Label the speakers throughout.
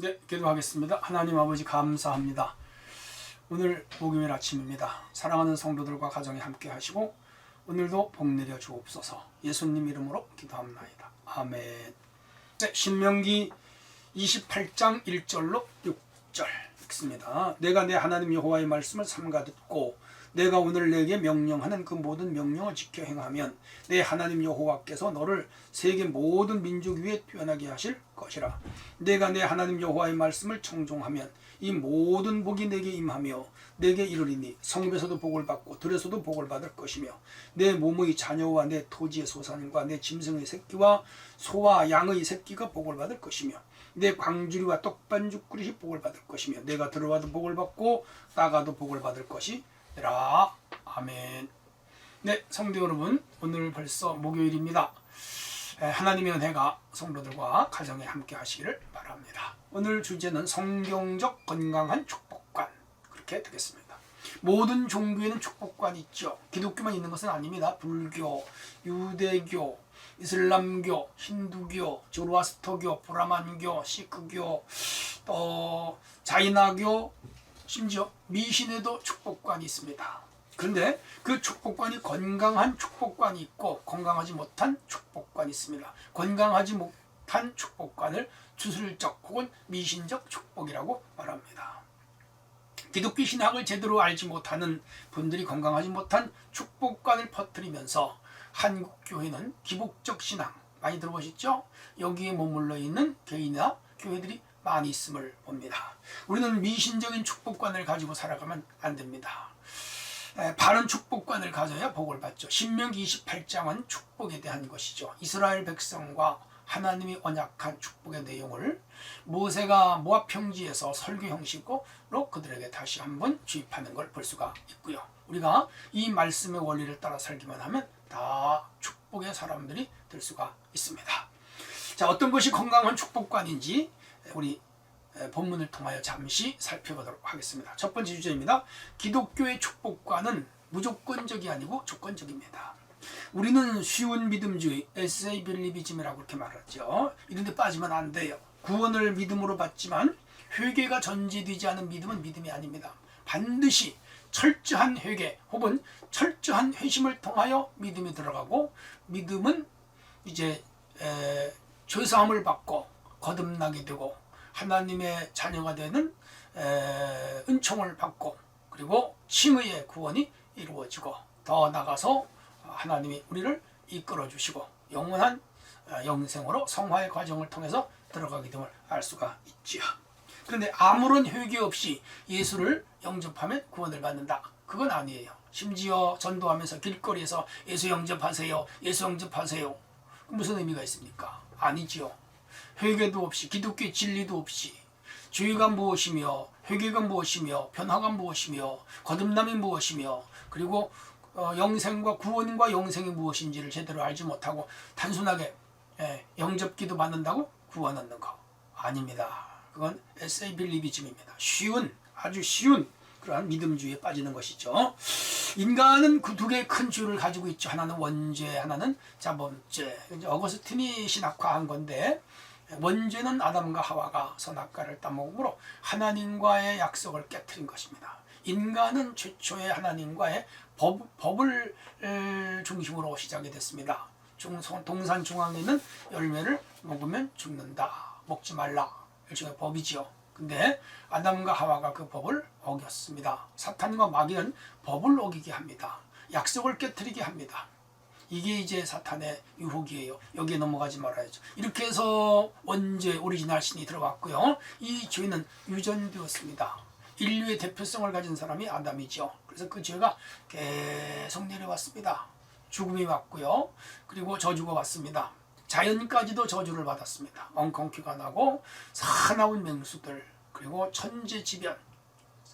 Speaker 1: 네, 기도하겠습니다. 하나님 아버지 감사합니다. 오늘 목요일 아침입니다. 사랑하는 성도들과 가정에 함께 하시고 오늘도 복 내려 주옵소서. 예수님 이름으로 기도합나이다. 아멘. 네, 신명기 28장 1절로 6절 읽습니다. 내가 내 하나님 여호와의 말씀을 삼가 듣고 내가 오늘 내게 명령하는 그 모든 명령을 지켜 행하면 내 하나님 여호와께서 너를 세계 모든 민족 위에 뛰어나게 하실 것이라. 내가 내 하나님 여호와의 말씀을 청종하면 이 모든 복이 내게 임하며 내게 이르리니 성읍에서도 복을 받고 들에서도 복을 받을 것이며 내 몸의 자녀와 내 토지의 소산과 내 짐승의 새끼와 소와 양의 새끼가 복을 받을 것이며 내 광주리와 떡반죽 그릇이 복을 받을 것이며 내가 들어와도 복을 받고 나가도 복을 받을 것이 라 아멘. 네, 성도 여러분, 오늘 벌써 목요일입니다. 에, 하나님의 은혜가 성도들과 가정에 함께 하시기를 바랍니다. 오늘 주제는 성경적 건강한 축복관 그렇게 되겠습니다. 모든 종교에는 축복관이 있죠. 기독교만 있는 것은 아닙니다. 불교, 유대교, 이슬람교, 힌두교, 조로아스터교, 브라만교, 시크교, 또 자이나교, 심지어 미신에도 축복관이 있습니다. 그런데 그 축복관이 건강한 축복관이 있고 건강하지 못한 축복관이 있습니다. 건강하지 못한 축복관을 주술적 혹은 미신적 축복이라고 말합니다. 기독교 신학을 제대로 알지 못하는 분들이 건강하지 못한 축복관을 퍼뜨리면서 한국 교회는 기복적 신앙 많이 들어보셨죠? 여기에 머물러 있는 개인이나 교회들이 많이 있음을 봅니다. 우리는 미신적인 축복관을 가지고 살아가면 안 됩니다. 에, 바른 축복관을 가져야 복을 받죠. 신명기 28장은 축복에 대한 것이죠. 이스라엘 백성과 하나님이 언약한 축복의 내용을 모세가 모압 평지에서 설교 형식으로 그들에게 다시 한번 주입하는 걸 볼 수가 있고요. 우리가 이 말씀의 원리를 따라 살기만 하면 다 축복의 사람들이 될 수가 있습니다. 자, 어떤 것이 건강한 축복관인지 우리 본문을 통하여 잠시 살펴보도록 하겠습니다. 첫 번째 주제입니다. 기독교의 축복관은 무조건적이 아니고 조건적입니다. 우리는 쉬운 믿음주의, 에세이 빌리비즘이라고 그렇게 말하죠. 이런데 빠지면 안 돼요. 구원을 믿음으로 받지만 회개가 전제되지 않은 믿음은 믿음이 아닙니다. 반드시 철저한 회개 혹은 철저한 회심을 통하여 믿음이 들어가고 믿음은 이제 에, 죄사함을 받고 거듭나게 되고 하나님의 자녀가 되는 에, 은총을 받고 그리고 칭의의 구원이 이루어지고 더 나가서 하나님이 우리를 이끌어 주시고 영원한 어, 영생으로 성화의 과정을 통해서 들어가게 됨을 알 수가 있지요. 그런데 아무런 회개 없이 예수를 영접하면 구원을 받는다. 그건 아니에요. 심지어 전도하면서 길거리에서 예수 영접하세요. 예수 영접하세요. 무슨 의미가 있습니까? 아니지요. 회개도 없이 기독교 진리도 없이 죄가 무엇이며 회개가 무엇이며 변화가 무엇이며 거듭남이 무엇이며 그리고 어, 영생과 구원과 영생이 무엇인지를 제대로 알지 못하고 단순하게 예, 영접기도 받는다고 구원 얻는 거 아닙니다. 그건 에세이 빌리비즘입니다. 쉬운 아주 쉬운 그러한 믿음주의에 빠지는 것이죠. 인간은 그 두 개의 큰 주를 가지고 있죠. 하나는 원죄, 하나는 자범죄. 이제 어거스틴이 신학화한 건데 원죄는 아담과 하와가 선악과를 따먹음으로 하나님과의 약속을 깨뜨린 것입니다. 인간은 최초의 하나님과의 법, 법을 중심으로 시작이 됐습니다. 중성, 동산 중앙에 있는 열매를 먹으면 죽는다. 먹지 말라. 일종의 법이지요. 근데 아담과 하와가 그 법을 어겼습니다. 사탄과 마귀는 법을 어기게 합니다. 약속을 깨뜨리게 합니다. 이게 이제 사탄의 유혹이에요. 여기에 넘어가지 말아야죠. 이렇게 해서 원죄 오리지널 신이 들어왔고요. 이 죄는 유전되었습니다. 인류의 대표성을 가진 사람이 아담이죠. 그래서 그 죄가 계속 내려왔습니다. 죽음이 왔고요. 그리고 저주가 왔습니다. 자연까지도 저주를 받았습니다. 엉겅퀴가 나고 사나운 맹수들 그리고 천재지변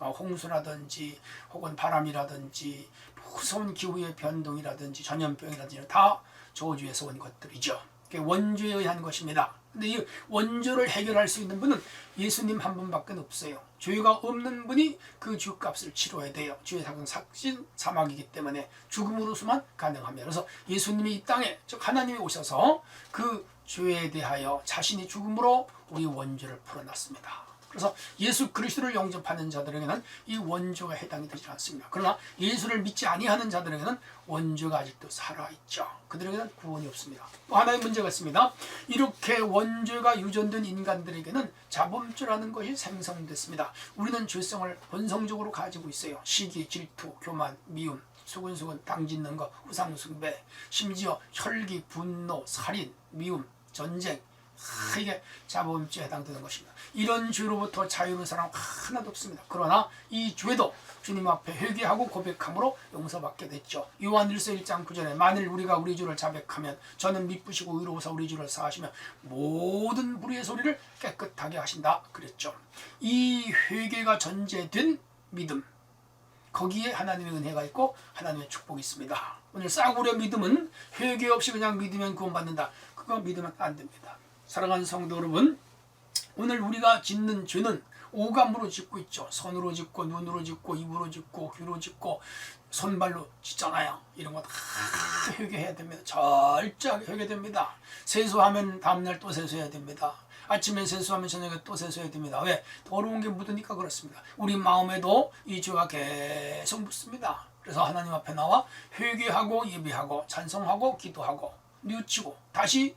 Speaker 1: 어, 홍수라든지 혹은 바람이라든지 무서운 기후의 변동이라든지 전염병이라든지 다 저주에서 온 것들이죠. 원죄에 의한 것입니다. 근데 이 원죄를 해결할 수 있는 분은 예수님 한 분밖에 없어요. 죄가 없는 분이 그 죄값을 치러야 돼요. 죄 사건 삭신 사막이기 때문에 죽음으로서만 가능합니다. 그래서 예수님이 이 땅에 즉 하나님이 오셔서 그 죄에 대하여 자신이 죽음으로 우리 원죄를 풀어놨습니다. 그래서 예수 그리스도를 영접하는 자들에게는 이 원죄가 해당이 되지 않습니다. 그러나 예수를 믿지 아니하는 자들에게는 원죄가 아직도 살아있죠. 그들에게는 구원이 없습니다. 또 하나의 문제가 있습니다. 이렇게 원죄가 유전된 인간들에게는 자범죄라는 것이 생성됐습니다. 우리는 죄성을 본성적으로 가지고 있어요. 시기, 질투, 교만, 미움, 수근수근 당짓는 것, 우상숭배, 심지어 혈기, 분노, 살인, 미움, 전쟁, 아, 이게 자범죄에 해당되는 것입니다. 이런 죄로부터 자유로운 사람 하나도 없습니다. 그러나 이 죄도 주님 앞에 회개하고 고백함으로 용서받게 됐죠. 요한 1서 1장 9절에 만일 우리가 우리 주를 자백하면 저는 미쁘시고 의로우사 우리 주를 사하시며 모든 불의의 소리를 깨끗하게 하신다 그랬죠. 이 회개가 전제된 믿음 거기에 하나님의 은혜가 있고 하나님의 축복이 있습니다. 오늘 싸구려 믿음은 회개 없이 그냥 믿으면 구원받는다. 그거 믿으면 안 됩니다. 사랑하는 성도 여러분, 오늘 우리가 짓는 죄는 오감으로 짓고 있죠. 손으로 짓고 눈으로 짓고 입으로 짓고 귀로 짓고 손발로 짓잖아요. 이런 거다 회개해야 됩니다. 철저하게 회개됩니다. 세수하면 다음날 또 세수해야 됩니다. 아침에 세수하면 저녁에 또 세수해야 됩니다. 왜? 더러운 게 묻으니까 그렇습니다. 우리 마음에도 이 죄가 계속 묻습니다. 그래서 하나님 앞에 나와 회개하고 예배하고 찬송하고 기도하고 뉘우치고 다시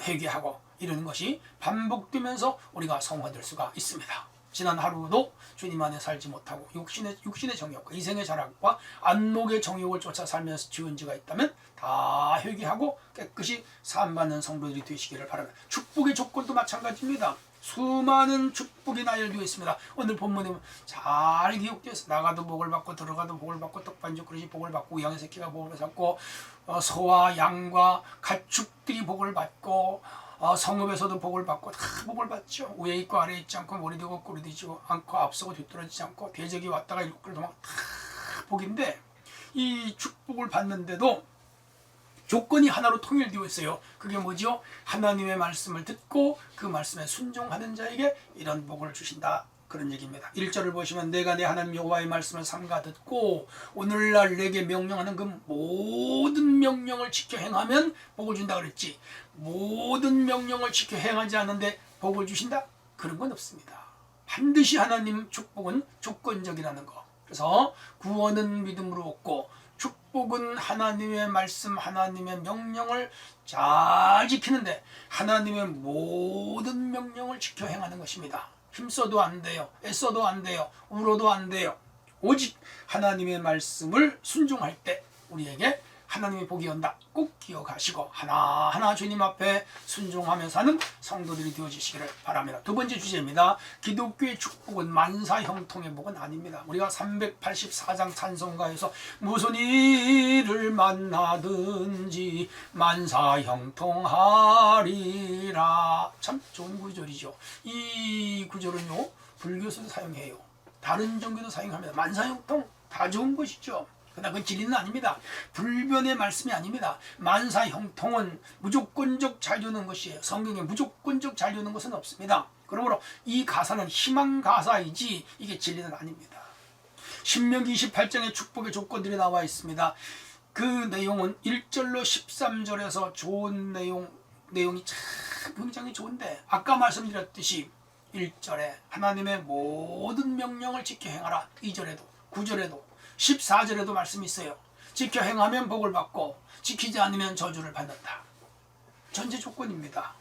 Speaker 1: 회개하고 이러는 것이 반복되면서 우리가 성화될 수가 있습니다. 지난 하루도 주님 안에 살지 못하고 육신의 육신의 정욕과 이생의 자랑과 안목의 정욕을 쫓아 살면서 지은 죄가 있다면 다 회개하고 깨끗이 사함받는 성도들이 되시기를 바랍니다. 축복의 조건도 마찬가지입니다. 수많은 축복이 나열되어 있습니다. 오늘 본문에 잘 기록되어 있어 나가도 복을 받고 들어가도 복을 받고 떡반죽 그릇이 복을 받고 우양의 새끼가 복을 받고 어, 소와 양과 가축들이 복을 받고 어, 성읍에서도 복을 받고 다 복을 받죠. 위에 있고 아래 있지 않고 머리 되고 꼬리 되지 않고 앞서고 뒤떨어지지 않고 대적이 왔다가 그릇 도망 다 복인데 이 축복을 받는데도 조건이 하나로 통일되어 있어요. 그게 뭐지요? 하나님의 말씀을 듣고 그 말씀에 순종하는 자에게 이런 복을 주신다. 그런 얘기입니다. 1절을 보시면 내가 내 하나님 여호와의 말씀을 삼가 듣고 오늘날 내게 명령하는 그 모든 명령을 지켜 행하면 복을 준다 그랬지. 모든 명령을 지켜 행하지 않는데 복을 주신다? 그런 건 없습니다. 반드시 하나님 축복은 조건적이라는 거. 그래서 구원은 믿음으로 얻고 축복은 하나님의 말씀, 하나님의 명령을 잘 지키는데 하나님의 모든 명령을 지켜 행하는 것입니다. 힘써도 안 돼요. 애써도 안 돼요. 울어도 안 돼요. 오직 하나님의 말씀을 순종할 때 우리에게 하나님의 복이 온다. 꼭 기억하시고 하나하나 주님 앞에 순종하며 사는 성도들이 되어주시기를 바랍니다. 두 번째 주제입니다. 기독교의 축복은 만사 형통의 복은 아닙니다. 우리가 384장 찬송가에서 무슨 일을 만나든지 만사 형통하리라 참 좋은 구절이죠. 이 구절은요 불교에서도 사용해요. 다른 종교도 사용합니다. 만사형통 다 좋은 것이죠. 그러나 그 진리는 아닙니다. 불변의 말씀이 아닙니다. 만사 형통은 무조건적 자유는 것이에요. 성경에 무조건적 자유는 것은 없습니다. 그러므로 이 가사는 희망 가사이지 이게 진리는 아닙니다. 신명기 28장에 축복의 조건들이 나와 있습니다. 그 내용은 1절로 13절에서 좋은 내용 내용이 참 굉장히 좋은데 아까 말씀드렸듯이 1절에 하나님의 모든 명령을 지켜 행하라. 2절에도 9절에도 14절에도 말씀이 있어요. 지켜 행하면 복을 받고 지키지 않으면 저주를 받는다. 전제 조건입니다.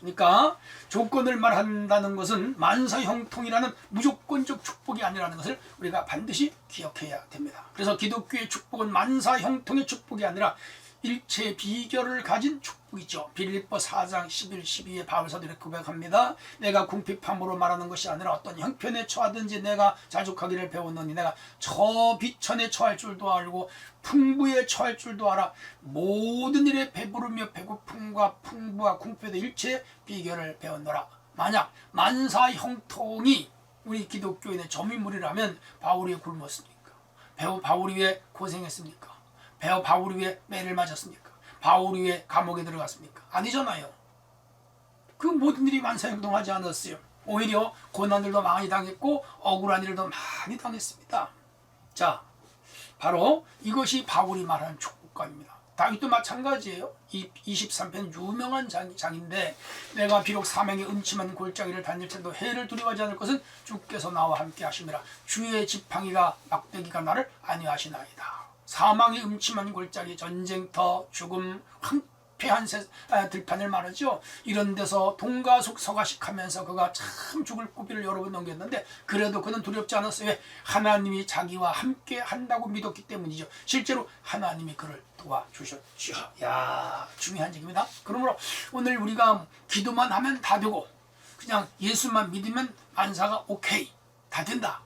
Speaker 1: 그러니까 조건을 말한다는 것은 만사형통이라는 무조건적 축복이 아니라는 것을 우리가 반드시 기억해야 됩니다. 그래서 기독교의 축복은 만사형통의 축복이 아니라 일체 비결을 가진 축복 이죠. 빌립보 4장 11, 12에 바울 사도 이렇게 고백합니다. 내가 궁핍함으로 말하는 것이 아니라 어떤 형편에 처하든지 내가 자족하기를 배웠느니 내가 저 비천에 처할 줄도 알고 풍부에 처할 줄도 알아 모든 일에 배부르며 배고픔과 풍부와 궁핍의 일체 비결을 배웠노라. 만약 만사 형통이 우리 기독교인의 점유물이라면 바울이 굶었습니까? 배우 바울이 왜 고생했습니까? 배우 바울이 왜 매를 맞았습니까? 바울이 왜 감옥에 들어갔습니까? 아니잖아요. 그 모든 일이 만사형통하지 않았어요. 오히려 고난들도 많이 당했고 억울한 일도 많이 당했습니다. 자, 바로 이것이 바울이 말하는 축복과입니다. 다윗도 마찬가지예요. 이 23편 유명한 장, 장인데 내가 비록 사명의 음침한 골짜기를 다닐지라도 해를 두려워하지 않을 것은 주께서 나와 함께 하심이라 주의 지팡이가 막대기가 나를 안위하시나이다. 사망의 음침한 골짜기 전쟁터 죽음 황폐한 세, 아, 들판을 말하죠. 이런 데서 동가숙 서가식 하면서 그가 참 죽을 고비를 여러 번 넘겼는데 그래도 그는 두렵지 않았어요. 왜? 하나님이 자기와 함께 한다고 믿었기 때문이죠. 실제로 하나님이 그를 도와주셨죠. 야 중요한 얘기입니다. 그러므로 오늘 우리가 기도만 하면 다 되고 그냥 예수만 믿으면 만사가 오케이 다 된다.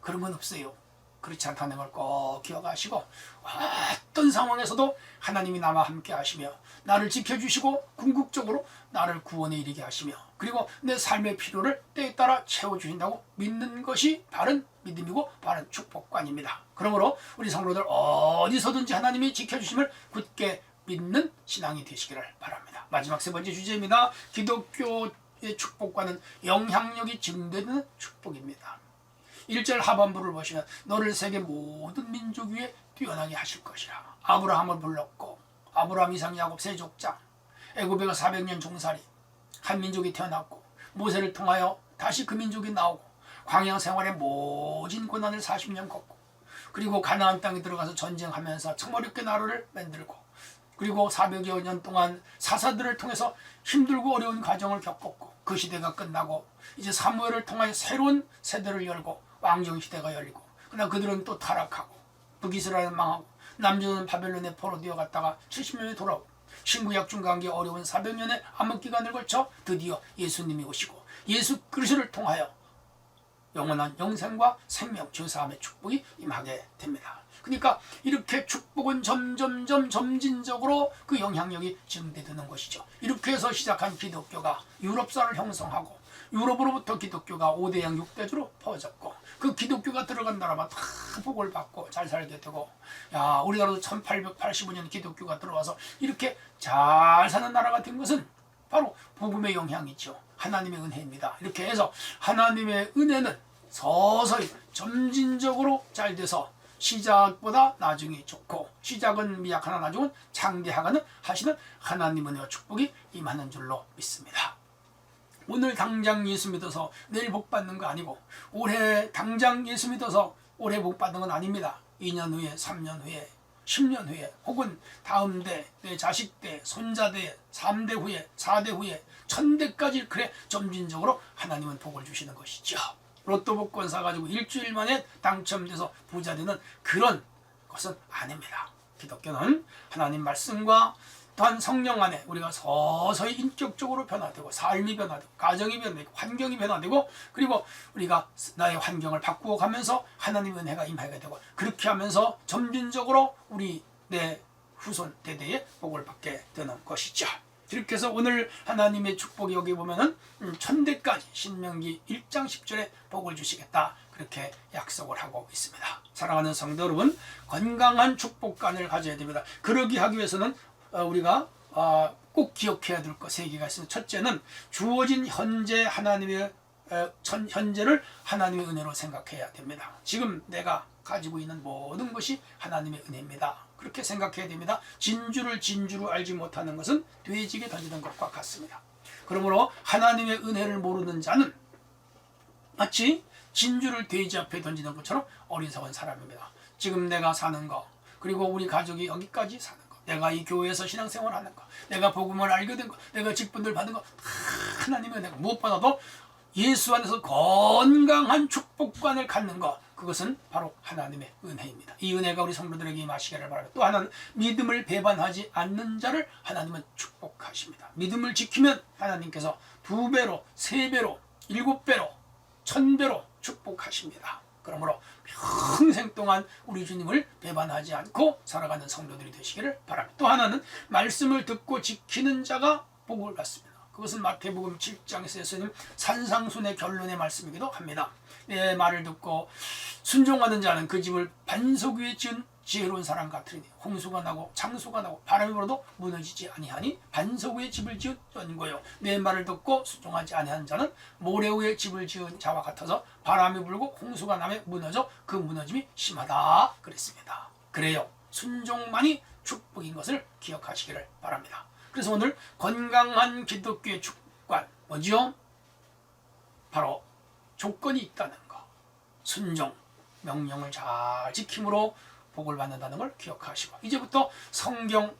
Speaker 1: 그런 건 없어요. 그렇지 않다는 걸 꼭 기억하시고 어떤 상황에서도 하나님이 나와 함께 하시며 나를 지켜주시고 궁극적으로 나를 구원에 이르게 하시며 그리고 내 삶의 필요를 때에 따라 채워주신다고 믿는 것이 바른 믿음이고 바른 축복관입니다. 그러므로 우리 성도들 어디서든지 하나님이 지켜주심을 굳게 믿는 신앙이 되시기를 바랍니다. 마지막 세 번째 주제입니다. 기독교의 축복과는 영향력이 증대되는 축복입니다. 1절 하반부를 보시면 너를 세계 모든 민족 위에 뛰어나게 하실 것이라. 아브라함을 불렀고 아브라함 이상 야곱 세 족장 애굽에가 400년 종살이 한 민족이 태어났고 모세를 통하여 다시 그 민족이 나오고 광야 생활의 모진 고난을 40년 걷고 그리고 가나안 땅에 들어가서 전쟁하면서 참 어렵게 나라를 만들고 그리고 400여 년 동안 사사들을 통해서 힘들고 어려운 과정을 겪었고 그 시대가 끝나고 이제 사무엘을 통하여 새로운 세대를 열고 왕정 시대가 열리고 그러나 그들은 또 타락하고 북이스라엘은 망하고 남조는 바벨론의 포로 뛰어갔다가 70년에 돌아오고 신구 약 중간기 어려운 400년의 암흑 기간을 걸쳐 드디어 예수님이 오시고 예수 그리스도를 통하여 영원한 영생과 생명 죄사함의 축복이 임하게 됩니다. 그러니까 이렇게 축복은 점점점 점진적으로 그 영향력이 증대되는 것이죠. 이렇게 해서 시작한 기독교가 유럽사를 형성하고 유럽으로부터 기독교가 5대 양 6대 주로 퍼졌고 그 기독교가 들어간 나라만 다 복을 받고 잘 살게 되고 야 우리나라도 1885년 기독교가 들어와서 이렇게 잘 사는 나라가 된 것은 바로 복음의 영향이죠. 하나님의 은혜입니다. 이렇게 해서 하나님의 은혜는 서서히 점진적으로 잘 돼서 시작보다 나중이 좋고 시작은 미약하나 나중은 장대하가는 하시는 하나님 은혜와 축복이 임하는 줄로 믿습니다. 오늘 당장 예수 믿어서 내일 복 받는 거 아니고 올해 당장 예수 믿어서 올해 복 받는 건 아닙니다. 2년 후에, 3년 후에, 10년 후에 혹은 다음 대, 내 자식 대, 손자 대, 3대 후에, 4대 후에, 천대까지 그래 점진적으로 하나님은 복을 주시는 것이죠. 로또 복권 사가지고 일주일 만에 당첨돼서 부자 되는 그런 것은 아닙니다. 기독교는 하나님 말씀과 또한 성령 안에 우리가 서서히 인격적으로 변화되고 삶이 변화되고 가정이 변화되고 환경이 변화되고 그리고 우리가 나의 환경을 바꾸어 가면서 하나님의 은혜가 임하게 되고 그렇게 하면서 점진적으로 우리 내 후손 대대의 복을 받게 되는 것이죠. 이렇게 해서 오늘 하나님의 축복이 여기 보면은 음, 천대까지 신명기 1장 10절에 복을 주시겠다 그렇게 약속을 하고 있습니다. 사랑하는 성도 여러분 건강한 축복관을 가져야 됩니다. 그러기 하기 위해서는 어, 우리가 어, 꼭 기억해야 될 것 세 개가 있습니다. 첫째는 주어진 현재 하나님의 어, 전- 현재를 하나님의 은혜로 생각해야 됩니다. 지금 내가 가지고 있는 모든 것이 하나님의 은혜입니다. 그렇게 생각해야 됩니다. 진주를 진주로 알지 못하는 것은 돼지에게 던지는 것과 같습니다. 그러므로 하나님의 은혜를 모르는 자는 마치 진주를 돼지 앞에 던지는 것처럼 어리석은 사람입니다. 지금 내가 사는 거, 그리고 우리 가족이 여기까지 사는 거, 내가 이 교회에서 신앙생활 하는 거, 내가 복음을 알게 된 거, 내가 직분들 받은 거, 다 하나님의 은혜가 무엇보다도 예수 안에서 건강한 축복관을 갖는 것, 그것은 바로 하나님의 은혜입니다. 이 은혜가 우리 성도들에게 임하시기를 바랍니다. 또 하나는 믿음을 배반하지 않는 자를 하나님은 축복하십니다. 믿음을 지키면 하나님께서 두 배로, 세 배로, 일곱 배로, 천 배로 축복하십니다. 그러므로 평생 동안 우리 주님을 배반하지 않고 살아가는 성도들이 되시기를 바랍니다. 또 하나는 말씀을 듣고 지키는 자가 복을 받습니다. 그것은 마태복음 7장에서 예수님 산상순의 결론의 말씀이기도 합니다. 내 말을 듣고 순종하는 자는 그 집을 반석 위에 지은 지혜로운 사람 같으니 홍수가 나고 창수가 나고 바람이 불어도 무너지지 아니하니 반석 위에 집을 연고요 내 말을 듣고 순종하지 아니하는 자는 모래 위에 집을 지은 자와 같아서 바람이 불고 홍수가 나며 무너져 그 무너짐이 심하다 그랬습니다. 그래요. 순종만이 축복인 것을 기억하시기를 바랍니다. 그래서 오늘 건강한 기독교의 축관 뭐지요? 바로 조건이 있다는 거. 순종, 명령을 잘 지킴으로 복을 받는다는 걸 기억하시고 이제부터 성경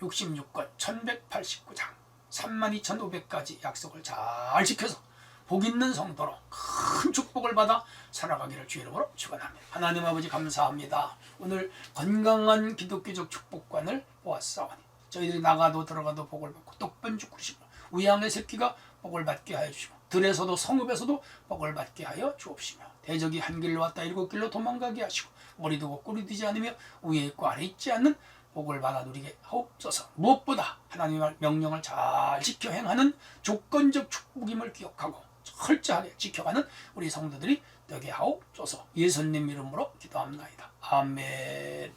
Speaker 1: 66권 1189장 32,500가지 약속을 잘 지켜서 복 있는 성도로 큰 축복을 받아 살아가기를 주의 이름으로 축원합니다. 하나님 아버지 감사합니다. 오늘 건강한 기독교적 축복관을 보았사오니 저희들이 나가도 들어가도 복을 받고 똑변 죽으시고 우양의 새끼가 복을 받게 하여 주시고 들에서도 성읍에서도 복을 받게 하여 주옵시며 대적이 한 길로 왔다 일곱 길로 도망가게 하시고 머리 두고 꼬리 뒤지 않으며 위에 있고 아래 있지 않는 복을 받아 누리게 하옵소서. 무엇보다 하나님의 명령을 잘 지켜 행하는 조건적 축복임을 기억하고 철저하게 지켜가는 우리 성도들이 되게 하옵소서. 예수님 이름으로 기도합나이다. 아멘